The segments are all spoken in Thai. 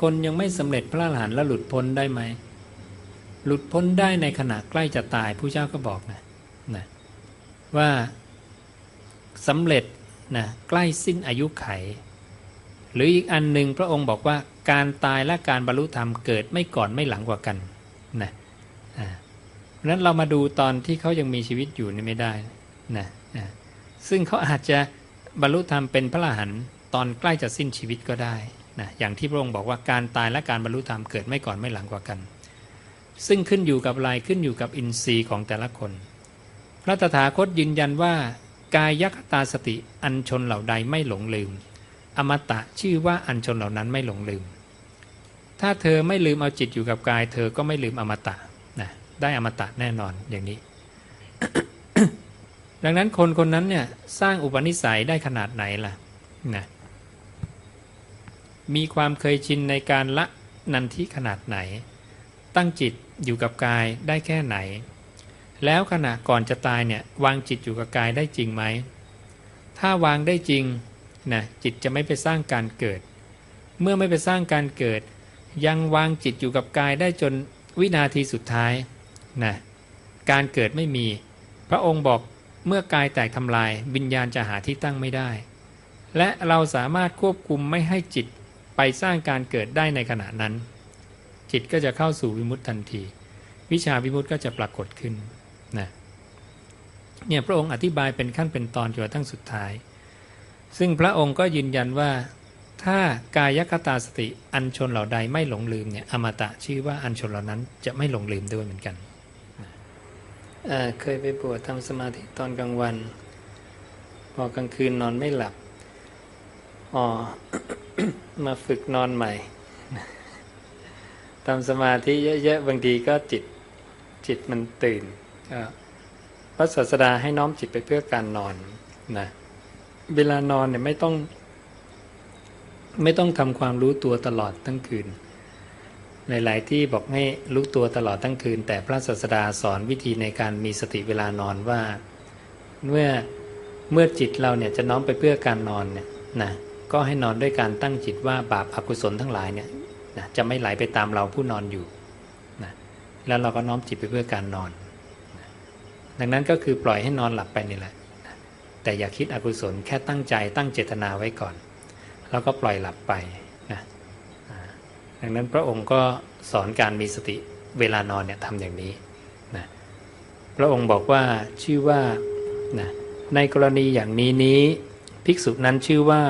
คนยังไม่สำเร็จพระอรหันต์แล้วหลุดพ้นได้ไหม หลุดพ้นได้ในขณะใกล้จะตายผู้เจ้าก็บอกนะนะว่าสำเร็จนะใกล้สิ้นอายุไข หรืออีกอันหนึ่งพระองค์บอกว่าการตายและการบรรลุธรรมเกิดไม่ก่อนไม่หลังกว่ากันนะเพราะนั้นเรามาดูตอนที่เขายังมีชีวิตอยู่นี่ไม่ได้นะซึ่งเขาอาจจะบรรลุธรรมเป็นพระอรหันต์ตอนใกล้จะสิ้นชีวิตก็ได้ นะอย่างที่พระองค์บอกว่าการตายและการบรรลุธรรมเกิดไม่ก่อนไม่หลังกว่ากัน ซึ่งขึ้นอยู่กับอะไรขึ้นอยู่กับอินทรีย์ของแต่ละคน พระตถาคตยืนยันว่ากายยัคตาสติอันชนเหล่าใดไม่หลงลืม อมตะชื่อว่าอันชนเหล่านั้นไม่หลงลืม ถ้าเธอไม่ลืมเอาจิตอยู่กับกาย เธอก็ไม่ลืมอมตะนะได้อมตะแน่นอนอย่างนี้ ดังนั้นคนคนนั้นเนี่ยสร้างอุปนิสัยได้ขนาดไหนล่ะนะ มีความเคยชินในการละนันทิขนาดไหน ตั้งจิตอยู่กับกายได้แค่ไหน แล้วขณะก่อนจะตายเนี่ยวางจิตอยู่กับกายได้จริงไหม ถ้าวางได้จริงนะจิตจะไม่ไปสร้างการเกิด เมื่อไม่ไปสร้างการเกิด ยังวางจิตอยู่กับกายได้จนวินาทีสุดท้ายนะการเกิดไม่มี พระองค์บอกเมื่อกายแตกทำลายวิญญาณจะหาที่ตั้งไม่ได้ และเราสามารถควบคุมไม่ให้จิต ไปสร้างการเกิดได้ในขณะนั้น จิตก็จะเข้าสู่วิมุตติทันที วิชาวิมุตติก็จะปรากฏขึ้นนะเนี่ยพระองค์อธิบายเป็นขั้นเป็นตอนจนกระทั่งสุดท้าย ซึ่งพระองค์ก็ยืนยันว่า ถ้ากายคตาสติอันชนเหล่าใดไม่หลงลืมเนี่ยอมตะชื่อว่าอันชนเหล่านั้นจะไม่หลงลืมด้วยเหมือนกันเคยไปบวชทำสมาธิตอนกลางวัน พอกลางคืนนอนไม่หลับ อ๋อ มาฝึกนอนใหม่ทำสมาธิเยอะๆบางทีก็จิตจิตมันตื่นก็พระศาสดาให้น้อมจิตไปเพื่อการนอนนะเวลานอนเนี่ยไม่ต้อง ไม่ต้องทำความรู้ตัวตลอดทั้งคืนหลายๆที่บอกให้รู้ตัวตลอดทั้งคืน แต่พระศาสดาสอนวิธีในการมีสติเวลานอนว่า เมื่อเมื่อจิตเราเนี่ยจะน้อมไปเพื่อการนอนเนี่ยนะ ก็ให้นอนด้วยการตั้งจิตว่าบาปอกุศลทั้งหลายเนี่ยนะจะไม่ไหลไปตามเราผู้นอนอยู่นะแล้วเราก็น้อมจิตไปเพื่อการนอนนะดังนั้นก็คือปล่อยให้นอนหลับไปนี่แหละนะแต่อย่าคิดอกุศลแค่ตั้งใจตั้งเจตนาไว้ก่อน แล้วก็ปล่อยหลับไปนะดังนั้นพระองค์ก็สอนการมีสติเวลานอนเนี่ยทำอย่างนี้นะพระองค์บอกว่าชื่อว่านะในกรณีอย่างนี้นี้ ภิกษุนั้นชื่อว่า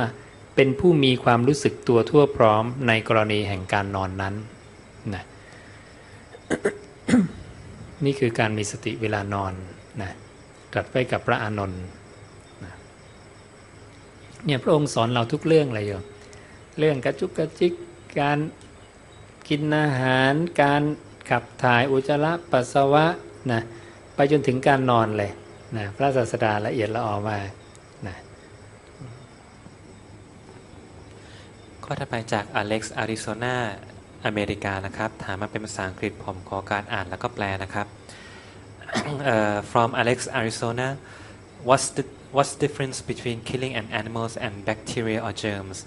เป็นผู้มีความรู้สึกตัวทั่วพร้อมในกรณีแห่งการนอนนั้นนะนี่คือการมีสติเวลานอนนะตรัสไว้กับพระอานนท์นะเนี่ยพระองค์สอนเราทุกเรื่องเลยโยมเรื่องกระจุกกระจิกการกินอาหาร การขับถ่ายอุจจาระปัสสาวะนะไปจนถึงการนอนเลยนะพระศาสดาละเอียดละออมากนะ ข้อถัดไปจากอเล็กซ์อาริโซนาอเมริกานะครับ ถามมาเป็นภาษาอังกฤษผมขอการอ่านแล้วก็แปลนะครับ uh, from Alex Arizona what's the what's difference between killing an animals and bacteria or germs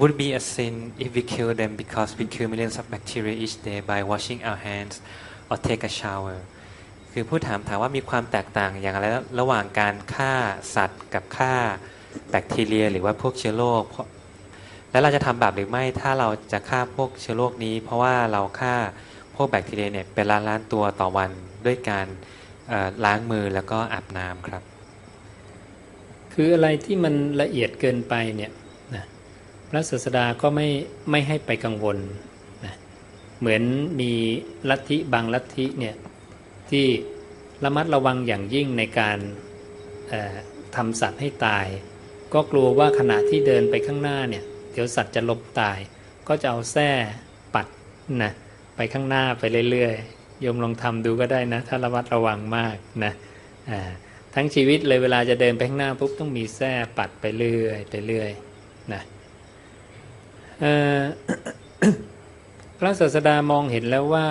would be a sin if we kill them because we kill millions of bacteria each day by washing our hands or take a shower คือผู้ถามถามว่ามีความแตกต่างอย่างไรระหว่างการฆ่าสัตว์กับฆ่าแบคทีเรีย หรือว่าพวกเชื้อโรค แล้วเราจะทำบาปหรือไม่ถ้าเราจะฆ่าพวกเชื้อโรคนี้ เพราะว่าเราฆ่าพวกแบคทีเรียเนี่ยเป็นล้านล้านตัวต่อวันด้วยการล้างมือแล้วก็อาบน้ำครับ คืออะไรที่มันละเอียดเกินไปเนี่ยนะพระศาสดาก็ไม่ไม่ให้ไปกังวลนะเหมือนมีลัทธิบางลัทธิเนี่ยที่ระมัดระวังอย่างยิ่งในการทำสัตว์ให้ตาย ก็กลัวว่าขณะที่เดินไปข้างหน้าเนี่ย เดี๋ยวสัตว์จะล้มตาย ก็จะเอาแส้ปัดนะไปข้างหน้าไปเรื่อยๆโยมลองทำดูก็ได้นะ ถ้าระมัดระวังมากนะทั้งชีวิตเลยเวลาจะเดินไปข้างหน้าปุ๊บต้องมีแส้ปัดไปเรื่อยไปเรื่อยนะพระศาสดามองเห็นแล้วว่า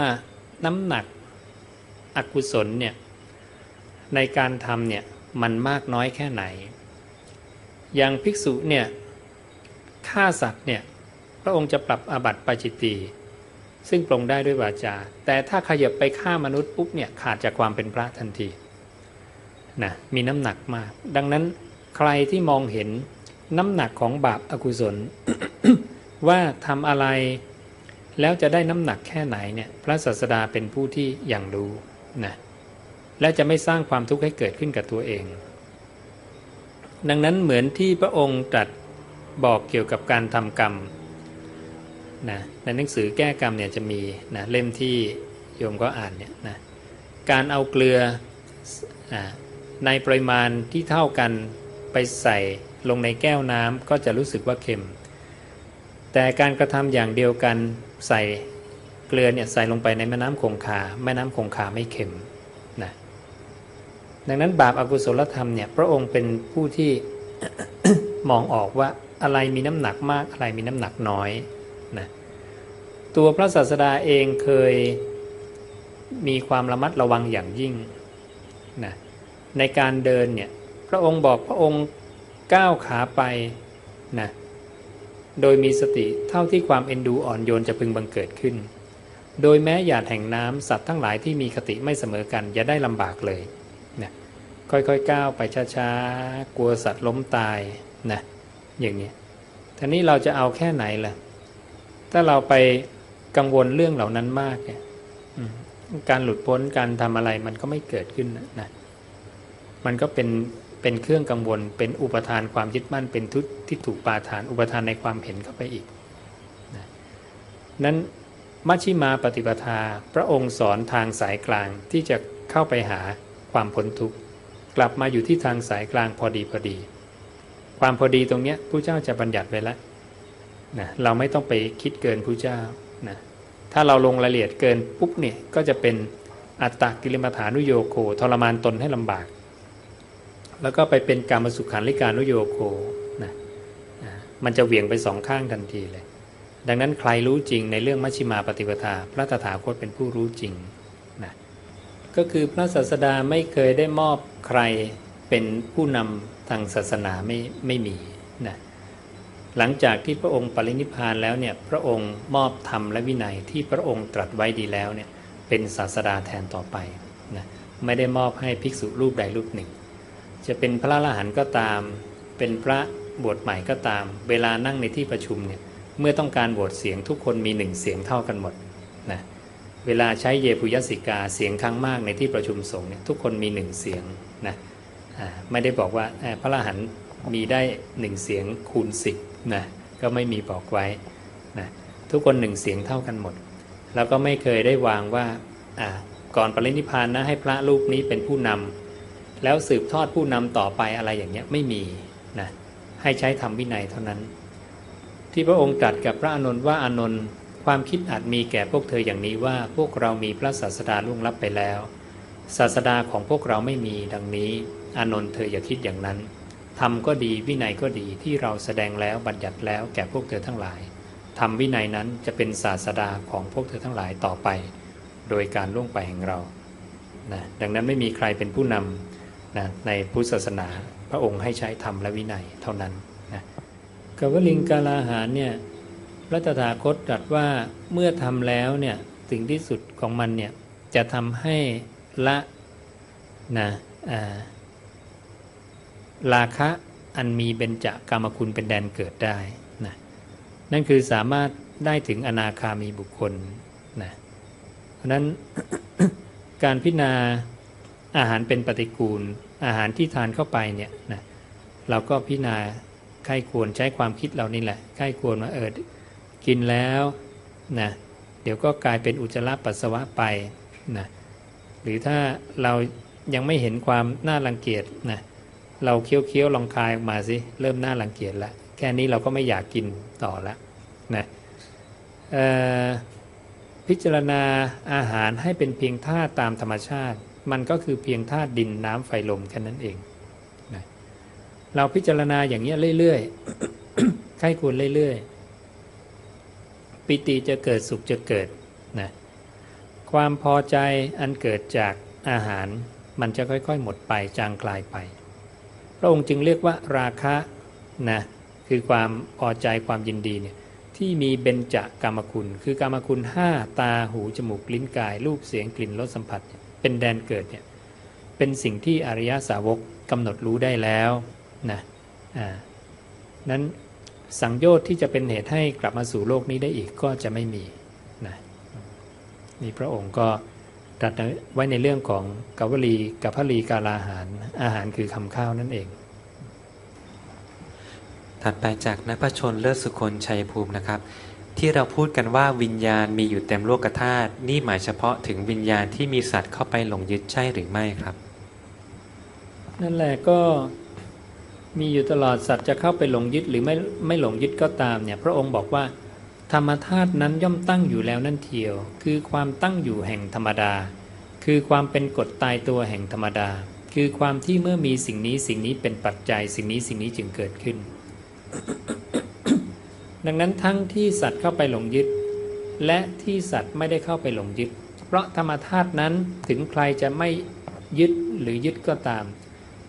น้ำหนักอกุศลเนี่ยในการทำเนี่ยมันมากน้อยแค่ไหน อย่างภิกษุเนี่ย ฆ่าสัตว์เนี่ยพระองค์จะปรับอาบัติปาจิตตีซึ่งปรงได้ด้วยวาจา แต่ถ้าขยับไปฆ่ามนุษย์ปุ๊บเนี่ยขาดจากความเป็นพระทันทีนะมีน้ำหนักมาก ดังนั้นใครที่มองเห็นน้ำหนักของบาปอากุศล ว่าทำอะไร แล้วจะได้น้ำหนักแค่ไหนเนี่ยพระศาสดาเป็นผู้ที่อย่างรู้นะและจะไม่สร้างความทุกข์ให้เกิดขึ้นกับตัวเอง ดังนั้นเหมือนที่พระองค์ตรัส บอกเกี่ยวกับการทำกรรมนะในหนังสือแก้กรรมเนี่ยจะมีนะเล่มที่โยมก็อ่านเนี่ยนะการเอาเกลืออในปริมาณที่เท่ากันไปใส่ลงในแก้วน้ำก็จะรู้สึกว่าเค็ม แต่การกระทำอย่างเดียวกันใส่เกลือเนี่ยใส่ลงไปในแม่น้ำคงคาแม่น้ำคงคาไม่เค็มนะดังนั้นบาปอากุศลธรรมเนี่ยพระองค์เป็นผู้ที่มองออกว่า อะไรมีน้ำหนักมากอะไรมีน้ำหนักน้อยนะตัวพระศาสดาเองเคยมีความระมัดระวังอย่างยิ่งนะในการเดินเนี่ยพระองค์บอกพระองค์ก้าวขาไปนะโดยมีสติเท่าที่ความเอ็นดูอ่อนโยนจะพึงบังเกิดขึ้น โดยแม้หยาดแห่งน้ำสัตว์ทั้งหลายที่มีคติไม่เสมอกันอย่าได้ลำบากเลยนะค่อยๆก้าวไปช้าๆ กลัวสัตว์ล้มตายนะ อย่างนี้ทีนี้เราจะเอาแค่ไหนล่ะ ถ้าเราไปกังวลเรื่องเหล่านั้นมากเนี่ยการหลุดพ้นการทำอะไรมันก็ไม่เกิดขึ้นนะ มันก็เป็นเป็นเครื่องกังวล เป็นอุปทานความยึดมั่นเป็นทุตที่ถูกปาทาน อุปทานในความเห็นเข้าไปอีกนะนั้นมัชชิมาปฏิปทา พระองค์สอนทางสายกลางที่จะเข้าไปหาความพ้นทุกข์กลับมาอยู่ที่ทางสายกลางพอดีพอดี ความพอดีตรงเนี้ยผู้เจ้าจะบัญญัติไว้แล้วนะเราไม่ต้องไปคิดเกินผู้เจ้านะถ้าเราลงรายละเอียดเกินปุ๊บเนี่ยก็จะเป็นอัตตกิลมัฐานุโยโคทรมานตนให้ลำบาก แล้วก็ไปเป็นกรรมสุขันลิการุโยโคนะมันจะเหวี่ยงไปสองข้างทันทีเลย ดังนั้นใครรู้จริงในเรื่องมัชฌิมาปฏิปทา พระตถาคตเป็นผู้รู้จริงนะก็คือพระศาสดาไม่เคยได้มอบใครเป็นผู้นำ ทางศาสนาไม่ไม่มีนะหลังจากที่พระองค์ปรินิพพานแล้วเนี่ยพระองค์มอบธรรมและวินัยที่พระองค์ตรัสไว้ดีแล้วเนี่ยเป็นศาสดาแทนต่อไปนะไม่ได้มอบให้ภิกษุรูปใดรูปหนึ่ง จะเป็นพระอรหันต์ก็ตาม เป็นพระบวชใหม่ก็ตาม เวลานั่งในที่ประชุมเนี่ยเมื่อต้องการโหวตเสียงทุกคนมีหนึ่งเสียงเท่ากันหมดนะเวลาใช้เยปุยสิกาเสียงข้างมากในที่ประชุมสงฆ์เนี่ยทุกคนมีหนึ่งเสียงนะ ไม่ได้บอกว่าพระอรหันต์มีได้หนึ่งเสียงคูณสิบนะก็ไม่มีบอกไว้นะทุกคนหนึ่งเสียงเท่ากันหมด แล้วก็ไม่เคยได้วางว่าก่อนปรินิพานนะให้พระรูปนี้เป็นผู้นำแล้วสืบทอดผู้นำต่อไปอะไรอย่างเงี้ยไม่มีนะให้ใช้ธรรมวินัยเท่านั้น ที่พระองค์ตรัสกับพระอานนท์ว่าอานนท์ความคิดอาจมีแก่พวกเธออย่างนี้ว่าพวกเรามีพระศาสดาล่วงลับไปแล้ว ศาสดาของพวกเราไม่มีดังนี้ อานนท์เธออย่าคิดอย่างนั้นธรรมก็ดีวินัยก็ดีที่เราแสดงแล้วบัญญัติแล้วแก่พวกเธอทั้งหลายธรรมวินัยนั้นจะเป็นศาสดาของพวกเธอทั้งหลายต่อไป โดยการล่วงไปแห่งเรานะดังนั้นไม่มีใครเป็นผู้นำนะในพุทธศาสนาพระองค์ให้ใช้ธรรมและวินัยเท่านั้นนะกวลิงกาลาหารเนี่ยพระตถาคตตรัสว่าเมื่อทำแล้วเนี่ยถึงที่สุดของมันเนี่ยจะทำให้ละนะอ่า ราคะอันมีเบญจากามคุณเป็นแดนเกิดได้นะนั่นคือสามารถได้ถึงอนาคามีบุคคลนะเพราะนั้นการพิจารณาอาหารเป็นปฏิกูล อาหารที่ทานเข้าไปเนี่ยนะเราก็พิจารณาใครควรใช้ความคิดเรานี่แหละใครควรว่าเออกินแล้วนะเดี๋ยวก็กลายเป็นอุจจาระปัสสาวะไปนะหรือถ้าเรายังไม่เห็นความน่ารังเกียจนะ เราเคี้ยวๆลองคายออกมาสิเริ่มหน่ารังเกียจแล้วแค่นี้เราก็ไม่อยากกินต่อแล้วนะพิจารณาอาหารให้เป็นเพียงธาตุตามธรรมชาติ มันก็คือเพียงธาตุดินน้ำไฟลมแค่นั้นเองนะเราพิจารณาอย่างนี้เรื่อยๆใครควรเรื่อยๆ ปิติจะเกิดสุขจะเกิดนะความพอใจอันเกิดจากอาหารมันจะค่อยๆ หมดไปจางคลายไป พระองค์จึงเรียกว่าราคะนะคือความพอใจความยินดีเนี่ยที่มีเบญจกามคุณ คือกามคุณห้าตาหูจมูกลิ้นกายรูปเสียงกลิ่นรสสัมผัส เป็นแดนเกิดเนี่ยเป็นสิ่งที่อริยสาวกกำหนดรู้ได้แล้วนะอ่านั้นสังโยชน์ที่จะเป็นเหตุให้กลับมาสู่โลกนี้ได้อีกก็จะไม่มีนะนี่พระองค์ก็ ตรัสไว้ในเรื่องของกาวลีกับพลีกาลาหาร อาหารคือคำข้าวนั่นเอง ถัดไปจากนพชนเลิศสุคนชัยภูมินะครับ ที่เราพูดกันว่าวิญญาณมีอยู่เต็มโลกธาตุนี่หมายเฉพาะถึงวิญญาณที่มีสัตว์เข้าไปหลงยึดใช่หรือไม่ครับ นั่นแหละก็มีอยู่ตลอดสัตว์จะเข้าไปหลงยึดหรือไม่ไม่หลงยึดก็ตามเนี่ยพระองค์บอกว่า ธรรมธาตุนั้นย่อมตั้งอยู่แล้วนั่นเทียว คือความตั้งอยู่แห่งธรรมดา คือความเป็นกฎตายตัวแห่งธรรมดา คือความที่เมื่อมีสิ่งนี้สิ่งนี้เป็นปัจจัยสิ่งนี้สิ่งนี้จึงเกิดขึ้น ดังนั้นทั้งที่สัตว์เข้าไปหลงยึด และที่สัตว์ไม่ได้เข้าไปหลงยึด เพราะธรรมธาตุนั้นถึงใครจะไม่ยึดหรือยึดก็ตาม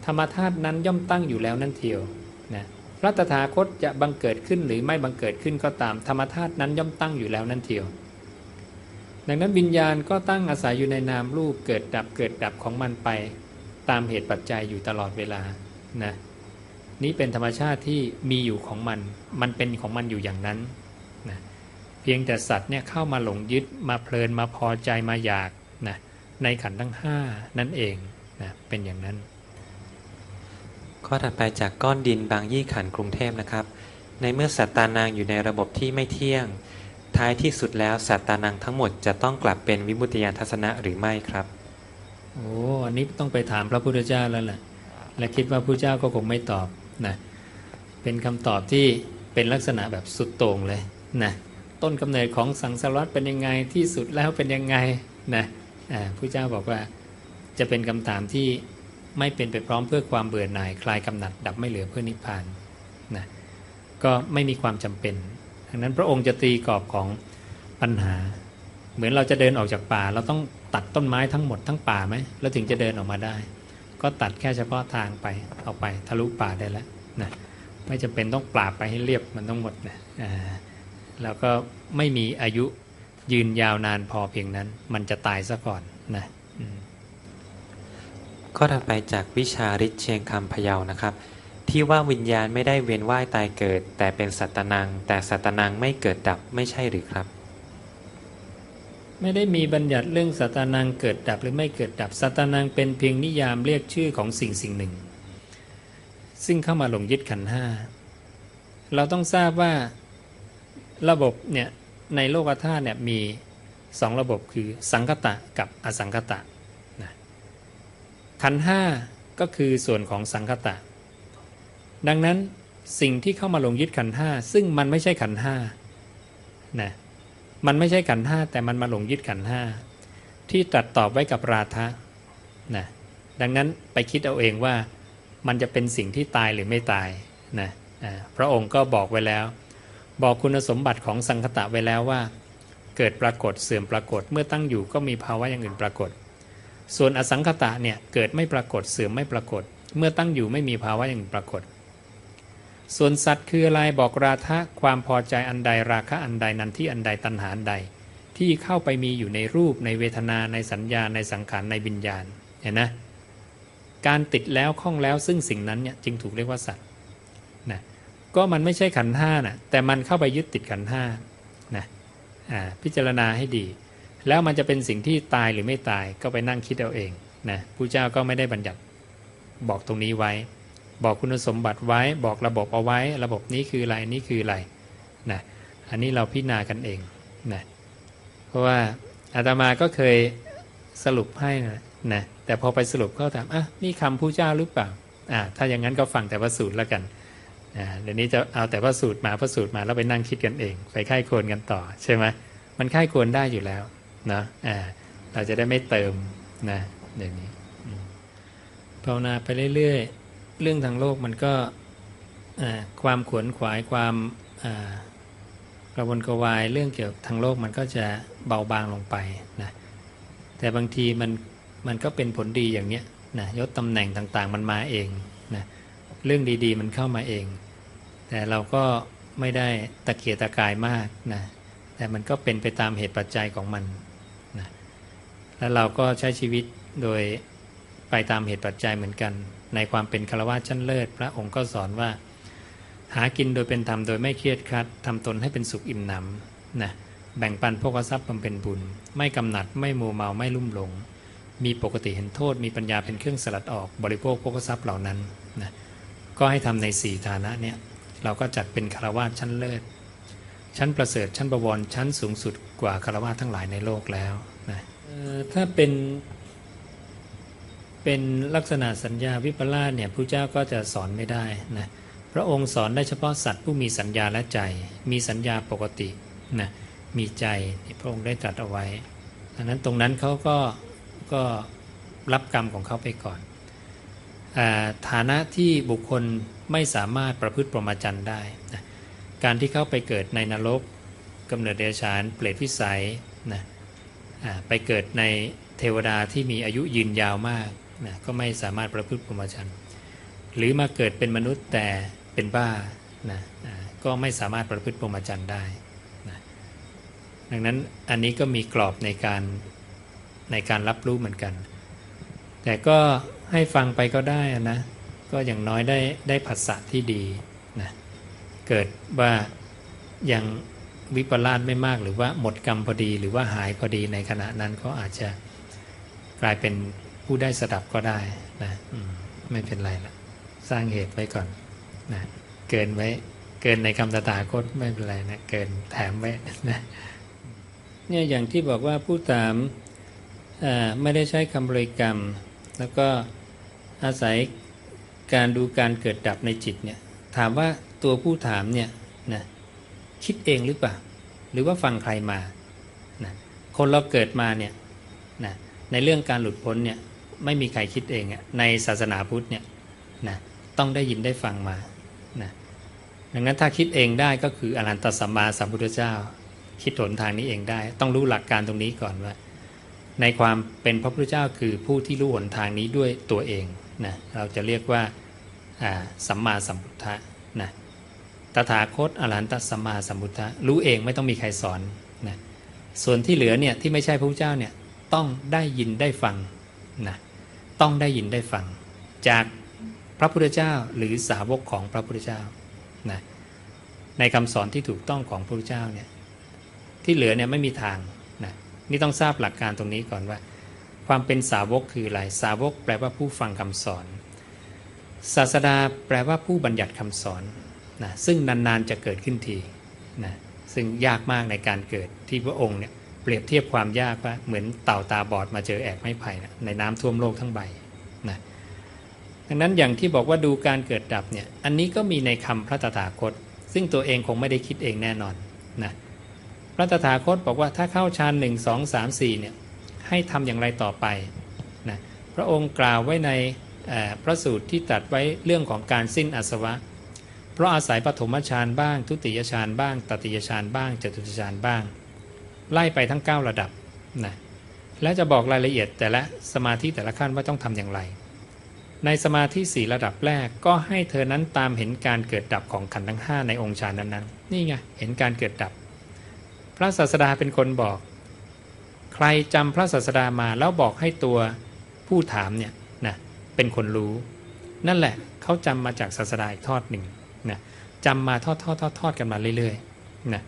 ธรรมธาตุนั้นย่อมตั้งอยู่แล้วนั่นเทียวนะ ระตถาคตจะบังเกิดขึ้นหรือไม่บังเกิดขึ้นก็ตามธรรมธาตุนั้นย่อมตั้งอยู่แล้วนั่นเทียว ดังนั้นวิญญาณก็ตั้งอาศัยอยู่ในนามรูปเกิดดับเกิดดับของมันไป ตามเหตุปัจจัยอยู่ตลอดเวลานะนี่เป็นธรรมชาติที่มีอยู่ของมัน มันเป็นของมันอยู่อย่างนั้นนะเพียงแต่สัตว์เนี่ยเข้ามาหลงยึดมาเพลินมาพอใจมาอยากนะในขันธ์ทั้งห้านั่นเองนะเป็นอย่างนั้น ข้อถัดไปจากก้อนดินบางยี่ขันกรุงเทพนะครับ ในเมื่อสัตตานางอยู่ในระบบที่ไม่เที่ยง ท้ายที่สุดแล้วสัตตานางทั้งหมดจะต้องกลับเป็นวิมุตติยานทัศนะหรือไม่ครับโอ้อันนี้ต้องไปถามพระพุทธเจ้าแล้วแหละและคิดว่าพระพุทธเจ้าก็คงไม่ตอบนะเป็นคำตอบที่เป็นลักษณะแบบสุดโต่งเลยนะต้นกำเนิดของสังสารวัฏเป็นยังไงที่สุดแล้วเป็นยังไงนะอ่าพระเจ้าบอกว่าจะเป็นคำถามที่ ไม่เป็นไปพร้อมเพื่อความเบื่อหน่ายคลายกำหนัด ดับไม่เหลือเพื่อนิพพานนะก็ไม่มีความจำเป็นดังนั้นพระองค์จะตีกรอบของปัญหา เหมือนเราจะเดินออกจากป่า เราต้องตัดต้นไม้ทั้งหมดทั้งป่าไหมแล้วถึงจะเดินออกมาได้ ก็ตัดแค่เฉพาะทางไปออกไปทะลุป่าได้แล้วนะไม่จำเป็นต้องปราบไปให้เรียบมันต้งหมดนะแล้วก็ไม่มีอายุยืนยาวนานพอเพียงนั้น มันจะตายซะก่อนนะ อืมข้อถัดไปจากวิชาริศเชียงคำพะเยานะครับ ที่ว่าวิญญาณไม่ได้เวียนว่ายตายเกิด แต่เป็นสัตนัง แต่สัตนังไม่เกิดดับไม่ใช่หรือครับ ไม่ได้มีบัญญัติเรื่องสัตนังเกิดดับหรือไม่เกิดดับสัตนังเป็นเพียงนิยามเรียกชื่อของสิ่งสิ่งหนึ่ง ซึ่งเข้ามาหลงยึดขันห้าเราต้องทราบว่าระบบเนี่ยในโลกธาตุเนี่ยมีสองระบบคือสังคตะกับอสังคตะ ขันห้าก็คือส่วนของสังคตะ ดังนั้นสิ่งที่เข้ามาหลงยึดขันห้าซึ่งมันไม่ใช่ขันห้านะมันไม่ใช่ขันห้าแต่มันมาหลงยึดขันห้าที่ตรัสตอบไว้กับราทะนะดังนั้นไปคิดเอาเองว่ามันจะเป็นสิ่งที่ตายหรือไม่ตายนะพระองค์ก็บอกไว้แล้ว บอกคุณสมบัติของสังคตะไว้แล้วว่า เกิดปรากฏเสื่อมปรากฏเมื่อตั้งอยู่ก็มีภาวะอย่างอื่นปรากฏ ส่วนอสังคตะเนี่ยเกิดไม่ปรากฏเสื่อมไม่ปรากฏ เมื่อตั้งอยู่ไม่มีภาวะอย่างปรากฏ ส่วนสัตว์คืออะไรบอกราคะความพอใจอันใดราคะอันใดนันที่อันใดตัณหาอันใด ที่เข้าไปมีอยู่ในรูปในเวทนาในสัญญาในสังขารในวิญญาณเห็นนะการติดแล้วข้องแล้วซึ่งสิ่งนั้นเนี่ยจึงถูกเรียกว่าสัตว์นะก็มันไม่ใช่ขันธ์ห้านะแต่มันเข้าไปยึดติดขันธ์ห้านะอ่าพิจารณาให้ดี แล้วมันจะเป็นสิ่งที่ตายหรือไม่ตายก็ไปนั่งคิดเอาเองนะผู้เจ้าก็ไม่ได้บัญญัติบอกตรงนี้ไว้ บอกคุณสมบัติไว้ บอกระบบเอาไว้ ระบบนี้คืออะไรนี่คืออะไรนะอันนี้เราพิจารณากันเองนะเพราะว่าอาตมาก็เคยสรุปให้นะนะแต่พอไปสรุปเขาถามอะนี่คำผู้เจ้าหรือเปล่าอ่าถ้าอย่างนั้นก็ฟังแต่พระสูตรแล้วกันอ่าเดี๋ยวนี้จะเอาแต่พระสูตรมาพระสูตรมาแล้วไปนั่งคิดกันเอง ไปค่ายควรกันต่อใช่ไหมมันค่ายควรได้อยู่แล้ว นะอ่าเราจะได้ไม่เติมนะเดี๋ยวนี้ภาวนาไปเรื่อยๆ เรื่องทางโลกมันก็ความขวนขวายความกระวนกระวายเรื่องเกี่ยวกับทางโลกมันก็จะเบาบางลงไปนะแต่บางทีมันมันก็เป็นผลดีอย่างเนี้ยนะยศตำแหน่งต่างๆ มันมาเองนะเรื่องดีๆ มันเข้ามาเอง แต่เราก็ไม่ได้ตะเกียกตะกายมากนะแต่มันก็เป็นไปตามเหตุปัจจัยของมัน แล้วเราก็ใช้ชีวิตโดยไปตามเหตุปัจจัยเหมือนกัน ในความเป็นคารวะชั้นเลิศ พระองค์ก็สอนว่า หากินโดยเป็นธรรมโดยไม่เครียดครัดทำตนให้เป็นสุขอิ่มหนำนะแบ่งปันพวกทรัพย์บำเพ็ญบุญ ไม่กำหนัดไม่โมวเมาไม่ลุ่มหลง มีปกติเห็นโทษ มีปัญญาเป็นเครื่องสลัดออกบริโภคพวกทรัพย์เหล่านั้นนะก็ให้ทำในสี่ฐานะเนี่ยเราก็จัดเป็นคารวะชั้นเลิศ ชั้นประเสริฐชั้นประวรชั้นสูงสุดกว่าคารวะทั้งหลายในโลกแล้ว ถ้าเป็นเป็นลักษณะสัญญาวิปลาสเนี่ยพระเจ้าก็จะสอนไม่ได้นะพระองค์สอนได้เฉพาะสัตว์ผู้มีสัญญาและใจ มีสัญญาปกตินะมีใจที่พระองค์ได้ตรัสเอาไว้ดังนั้นตรงนั้นเขาก็ก็รับกรรมของเขาไปก่อนอฐานะที่บุคคลไม่สามารถประพฤติปรหมจรรย์ได้นะการที่เข้าไปเกิดในนรกกำเนิดเดรัจฉานเปรตวิสัยนะอ่า ไปเกิดในเทวดาที่มีอายุยืนยาวมากนะก็ไม่สามารถประพฤติปรหมจรรย์หรือมาเกิดเป็นมนุษย์แต่เป็นบ้านะก็ไม่สามารถประพฤติปรหมจรรย์ได้นะดังนั้นอันนี้ก็มีกรอบในการในการรับรู้เหมือนกัน แต่ก็ให้ฟังไปก็ได้นะก็อย่างน้อยได้ได้ผัสสะที่ดีนะเกิดว่ายัง วิปลาสไม่มาก หรือว่าหมดกรรมพอดี หรือว่าหายพอดีในขณะนั้นก็อาจจะกลายเป็นผู้ได้สดับก็ได้นะมไม่เป็นไรละสร้างเหตุไว้ก่อนนะเกินไว้เกินในคำตถาคตไม่เป็นไรนะเกินแถมไว้นะเนี่ยอย่างที่บอกว่าผู้ถามอ่าไม่ได้ใช้คำบริกรรม แล้วก็อาศัยการดูการเกิดดับในจิตเนี่ยถามว่าตัวผู้ถามเนี่ยนะคิดเองหรือเปล่า หรือว่าฟังใครมานะคนเราเกิดมาเนี่ยนะในเรื่องการหลุดพ้นเนี่ยไม่มีใครคิดเองอะในศาสนาพุทธเนี่ยนะต้องได้ยินได้ฟังมานะดังนั้นถ้าคิดเองได้ก็คืออรันตสัมมาสัมพุทธเจ้า คิดหนทางนี้เองได้ ต้องรู้หลักการตรงนี้ก่อนว่า ในความเป็นพระพุทธเจ้าคือผู้ที่รู้หนทางนี้ด้วยตัวเองนะเราจะเรียกว่าอ่าสัมมาสัมพุทธะนะ ตถาคตอรหันตสัมมาสัมพุทธะรู้เองไม่ต้องมีใครสอนนะส่วนที่เหลือเนี่ยที่ไม่ใช่พระพุทธเจ้าเนี่ยต้องได้ยินได้ฟังนะต้องได้ยินได้ฟัง จากพระพุทธเจ้าหรือสาวกของพระพุทธเจ้านะในคำสอนที่ถูกต้องของพระพุทธเจ้าเนี่ยที่เหลือเนี่ยไม่มีทางนะนี่ต้องทราบหลักการตรงนี้ก่อนว่า ความเป็นสาวกคืออะไรสาวกแปลว่าผู้ฟังคำสอน ศาสดาแปลว่าผู้บัญญัติคำสอน นะซึ่งนานๆจะเกิดขึ้นทีนะซึ่งยากมากในการเกิดที่พระองค์เนี่ยเปรียบเทียบความยากว่าเหมือนเต่าตาบอดมาเจอแอกไม้ไผ่นะในน้ำท่วมโลกทั้งใบนะดังนั้นอย่างที่บอกว่าดูการเกิดดับเนี่ยอันนี้ก็มีในคำพระตถาคต ซึ่งตัวเองคงไม่ได้คิดเองแน่นอนนะพระตถาคตบอกว่าถ้าเข้าฌานหนึ่งสองสามสี่เนี่ยให้ทำอย่างไรต่อไปนะพระองค์กล่าวไว้ในพระสูตรที่ตรัสไว้เรื่องของการสิ้นอาสวะ เพราะอาศัยปฐมฌานบ้าง ทุติยฌานบ้างตติยฌานบ้างจตุตฌานบ้าง ไล่ไปทั้ง 9 ระดับนะและจะบอกรายละเอียดแต่ละสมาธิแต่ละขั้นว่าต้องทำอย่างไร ในสมาธิสี่ระดับแรกก็ให้เธอนั้นตามเห็นการเกิดดับของขันธ์ทั้ง 5 ในองค์ฌานนั้นๆนี่ไงเห็นการเกิดดับ พระศาสดาเป็นคนบอก ใครจำพระศาสดามาแล้วบอกให้ตัวผู้ถามเนี่ยนะเป็นคนรู้ นั่นแหละเขาจำมาจากศาสดาอีกทอดหนึ่ง นะจำมาทอดทอดทอดทอดกันมาเรื่อยๆนะ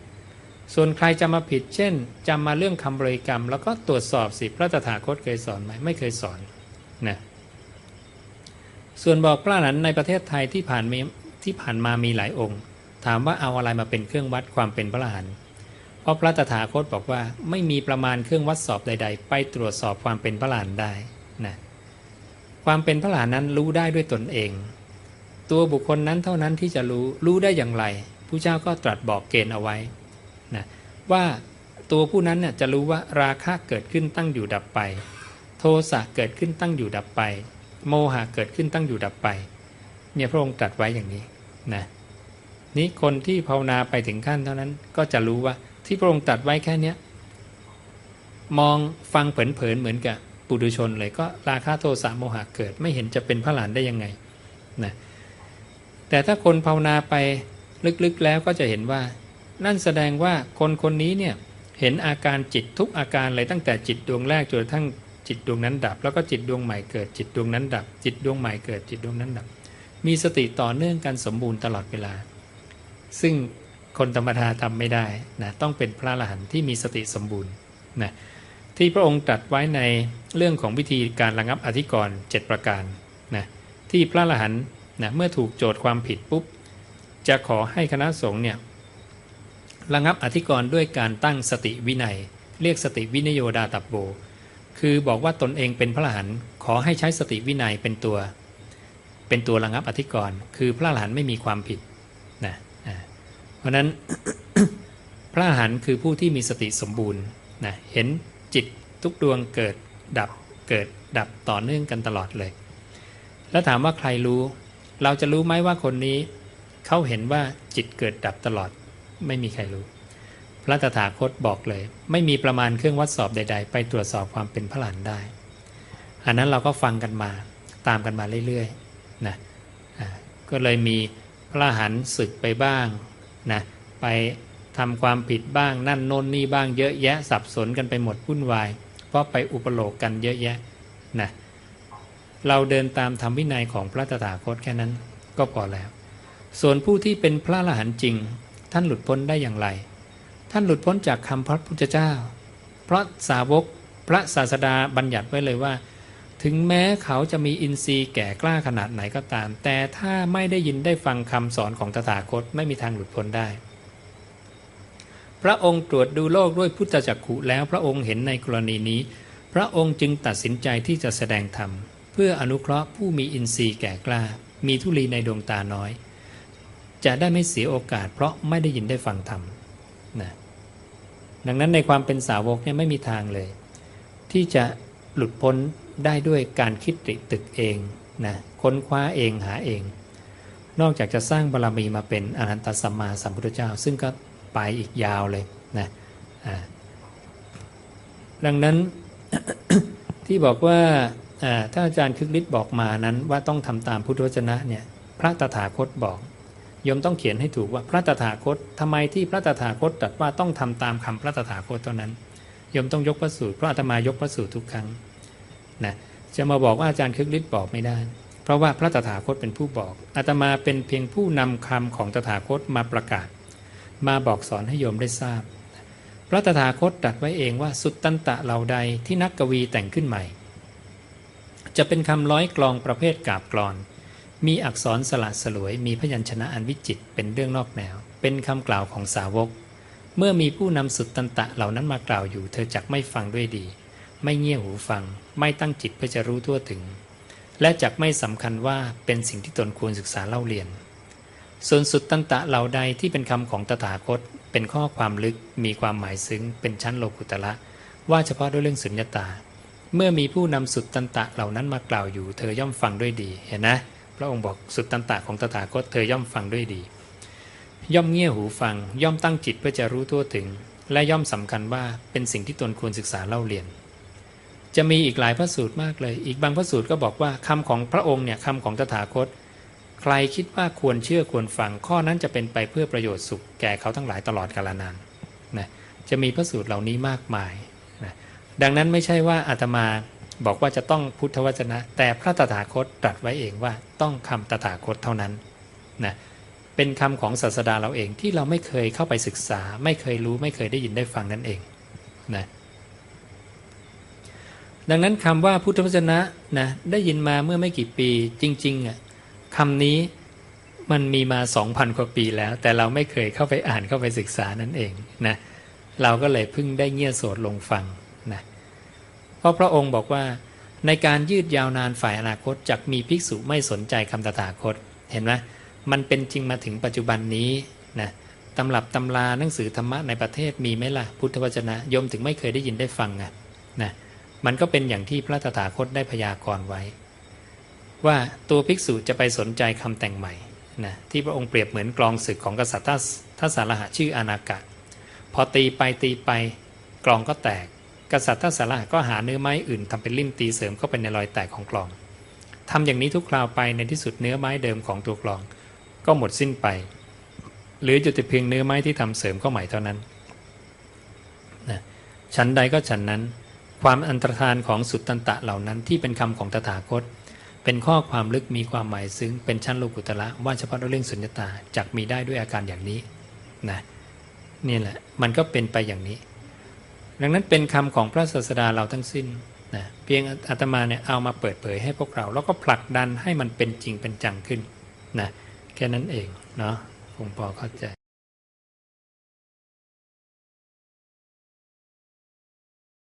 ส่วนใครจะมาผิด เช่นจำมาเรื่องคำบริกรรม แล้วก็ตรวจสอบสิพระตถาคตเคยสอนไหมไม่เคยสอนนะส่วนบอกพระหลันในประเทศไทยที่ผ่านมีที่ผ่านมามีหลายองค์ ถามว่าเอาอะไรมาเป็นเครื่องวัดความเป็นพระอรหันเพราะพระตถาคตบอกว่าไม่มีประมาณเครื่องวัดสอบใด ๆ ไปตรวจสอบความเป็นพระหลานได้นะความเป็นพระหลานนั้นรู้ได้ด้วยตนเอง ตัวบุคคลนั้นเท่านั้นที่จะรู้รู้ได้อย่างไรผู้เจ้าก็ตรัสบอกเกณฑ์เอาไว้นะว่าตัวผู้นั้นเนี่ยจะรู้ว่าราคะเกิดขึ้นตั้งอยู่ดับไป โทสะเกิดขึ้นตั้งอยู่ดับไป โมหะเกิดขึ้นตั้งอยู่ดับไป เนี่ยพระองค์ตรัสไว้อย่างนี้นะนี่คนที่ภาวนาไปถึงขั้นเท่านั้นก็จะรู้ว่าที่พระองค์ตรัสไว้แค่เนี้ยมองฟังเผินๆเหมือนกับปุถุชนเลยก็ราคะโทสะโมหะเกิดไม่เห็นจะเป็นพระหลานได้ยังไงนะ แต่ถ้าคนภาวนาไปลึกๆแล้วก็จะเห็นว่า นั่นแสดงว่าคนคนนี้เนี่ยเห็นอาการจิตทุกอาการเลยตั้งแต่จิตดวงแรกจนกระทั่งจิตดวงนั้นดับ แล้วก็จิตดวงใหม่เกิดจิตดวงนั้นดับ จิตดวงใหม่เกิดจิตดวงนั้นดับ มีสติต่อเนื่องกันสมบูรณ์ตลอดเวลา ซึ่งคนธรรมดาทำไม่ได้นะต้องเป็นพระอรหันต์ที่มีสติสมบูรณ์นะที่พระองค์ตรัสไว้ในเรื่องของวิธีการระงับอธิกรณ์7ประการนะที่พระอรหันต์ นะเมื่อถูกโจทย์ความผิดปุ๊บ จะขอให้คณะสงฆ์เนี่ยระงับอธิกรณ์ด้วยการตั้งสติวินัย เรียกสติวินโยดาตับโบ คือบอกว่าตนเองเป็นพระอรหันขอให้ใช้สติวินัยเป็นตัว เป็นตัวระงับอธิกรณ์คือพระอรหันไม่มีความผิดนะเพราะนั้นพระอรหันคือผู้ที่มีสติสมบูรณ์นะเห็นจิตทุกดวงเกิดดับเกิดดับต่อเนื่องกันตลอดเลย แล้วถามว่าใครรู้ เราจะรู้ไหมว่าคนนี้เขาเห็นว่าจิตเกิดดับตลอด ไม่มีใครรู้ พระตถาคตบอกเลย ไม่มีประมาณเครื่องวัดสอบใด ๆ ไปตรวจสอบความเป็นพระหลานได้ อันนั้นเราก็ฟังกันมาตามกันมาเรื่อยๆนะก็เลยมีพระหันศึกไปบ้างนะไปทำความผิดบ้างนั่นโน่นนี่บ้างเยอะแยะสับสนกันไปหมดวุ่นวาย เพราะไปอุปโลกกันเยอะแยะนะ เราเดินตามธรรมวินัยของพระตถาคตแค่นั้นก็พอแล้ว ส่วนผู้ที่เป็นพระอรหันต์จริง ท่านหลุดพ้นได้อย่างไร ท่านหลุดพ้นจากคำพระพุทธเจ้า เพราะสาวกพระศาสดาบัญญัติไว้เลยว่า ถึงแม้เขาจะมีอินทรีย์แก่กล้าขนาดไหนก็ตาม แต่ถ้าไม่ได้ยินได้ฟังคำสอนของตถาคตไม่มีทางหลุดพ้นได้ พระองค์ตรวจดูโลกด้วยพุทธจักขุแล้วพระองค์เห็นในกรณีนี้ พระองค์จึงตัดสินใจที่จะแสดงธรรม เพื่ออนุเคราะห์ผู้มีอินทรีย์แก่กล้า มีทุลีในดวงตาน้อย จะได้ไม่เสียโอกาส เพราะไม่ได้ยินได้ฟังธรรมนะดังนั้นในความเป็นสาวกเนี่ยไม่มีทางเลย ที่จะหลุดพ้นได้ด้วยการคิดติตึกเองนะค้นคว้าเองหาเอง นอกจากจะสร้างบารรมีมาเป็นอรหันตสัมมาสัมพุทธเจ้า ซึ่งก็ไปอีกยาวเลยนะดังนั้นที่บอกว่า ถ้าอาจารย์คึกฤทธิ์บอกมานั้นว่าต้องทำตามพุทธวจนะเนี่ยพระตถาคตบอกโยมต้องเขียนให้ถูกว่าพระตถาคตทำไมที่พระตถาคตตรัสว่าต้องทำตามคำพระตถาคตเท่านั้นโยมต้องยกพระสูตรพระอาตมายกพระสูตรทุกครั้งนะจะมาบอกว่าอาจารย์คึกฤทธิ์บอกไม่ได้ เพราะว่าพระตถาคตเป็นผู้บอกอาตมาเป็นเพียงผู้นำคำของตถาคตมาประกาศ มาบอกสอนให้โยมได้ทราบ พระตถาคตตรัสไว้เองว่าสุตตันตะเหล่าใดที่นักกวีแต่งขึ้นใหม่ จะเป็นคำร้อยกลองประเภทกาบกรอน มีอักษรสละสลวย มีพยัญชนะอันวิจิตเป็นเรื่องนอกแนว เป็นคำกล่าวของสาวก เมื่อมีผู้นำสุตตันตะเหล่านั้นมากล่าวอยู่ เธอจักไม่ฟังด้วยดี ไม่เงี่ยหูฟัง ไม่ตั้งจิตเพื่อจะรู้ทั่วถึง และจักไม่สำคัญว่าเป็นสิ่งที่ตนควรศึกษาเล่าเรียน ส่วนสุดตันตะเหล่าใดที่เป็นคำของตถาคต เป็นข้อความลึก มีความหมายซึ้ง เป็นชั้นโลกุตละว่าเฉพาะด้วยเรื่องสุญญตา เมื่อมีผู้นำสุดตันตะเหล่านั้นมากล่าวอยู่ เธอย่อมฟังด้วยดีเห็นนะพระองค์บอกสุดตันตะของตถาคตเธอย่อมฟังด้วยดี ย่อมเงี่ยหูฟัง ย่อมตั้งจิตเพื่อจะรู้ทั่วถึง และย่อมสำคัญว่าเป็นสิ่งที่ตนควรศึกษาเล่าเรียน จะมีอีกหลายพระสูตรมากเลย อีกบางพระสูตรก็บอกว่าคำของพระองค์เนี่ยคำของตถาคต ใครคิดว่าควรเชื่อควรฟัง ข้อนั้นจะเป็นไปเพื่อประโยชน์สุขแก่เขาทั้งหลายตลอดกาลนานนะจะมีพระสูตรเหล่านี้มากมาย ดังนั้นไม่ใช่ว่าอาตมาบอกว่าจะต้องพุทธวจนะ แต่พระตถาคตตรัสไว้เองว่าต้องคำตถาคตเท่านั้นนะเป็นคำของศาสดาเราเองที่เราไม่เคยเข้าไปศึกษา ไม่เคยรู้ไม่เคยได้ยินได้ฟังนั่นเองนะดังนั้นคำว่าพุทธวจนะนะได้ยินมาเมื่อไม่กี่ปีจริงๆอะคำนี้มันมีมา 2,000 กว่าปีแล้ว แต่เราไม่เคยเข้าไปอ่านเข้าไปศึกษานั่นเองนะเราก็เลยเพิ่งได้เงี่ยโสดลงฟัง ราะพระองค์บอกว่า ในการยืดยาวนานฝ่ายอนาคตจักมีภิกษุไม่สนใจคำตถาคต เห็นไหมมันเป็นจริงมาถึงปัจจุบันนี้นะตำรับตำราหนังสือธรรมะในประเทศมีไหมล่ะพุทธวจนะยมถึงไม่เคยได้ยินได้ฟังไงนะมันก็เป็นอย่างที่พระตถาคตได้พยากรณ์ไว้ ว่าตัวภิกษุจะไปสนใจคำแต่งใหม่นะที่พระองค์เปรียบเหมือนกลองศึกของกษัตริย์ทัสทัสารหะชื่ออานากะ พอตีไปตีไปกลองก็แตก กษัตริย์ทัสาระก็หาเนื้อไม้อื่นทำเป็นลิ่มตีเสริมเข้าไปในรอยแตกของกลองทำอย่างนี้ทุกคราวไปในที่สุดเนื้อไม้เดิมของตัวกลอง ก็หมดสิ้นไป หรืออยู่แต่เพียงเนื้อไม้ที่ทำเสริมเข้าใหม่เท่านั้นนะชั้นใดก็ฉันนั้น ความอันตรธานของสุตตันตะเหล่านั้นที่เป็นคำของตถาคต เป็นข้อความลึกมีความหมายซึ้งเป็นชั้นโลกุตละว่าเฉพาะเรื่องสุญญตาจักมีได้ด้วยอาการอย่างนี้นะนี่แหละมันก็เป็นไปอย่างนี้ ดังนั้นเป็นคำของพระศาสดาเราทั้งสิ้นนะเพียงอาตมาเนี่ยเอามาเปิดเผยให้พวกเรา แล้วก็ผลักดันให้มันเป็นจริงเป็นจังขึ้นนะแค่นั้นเองเนาะคงพอเข้าใจ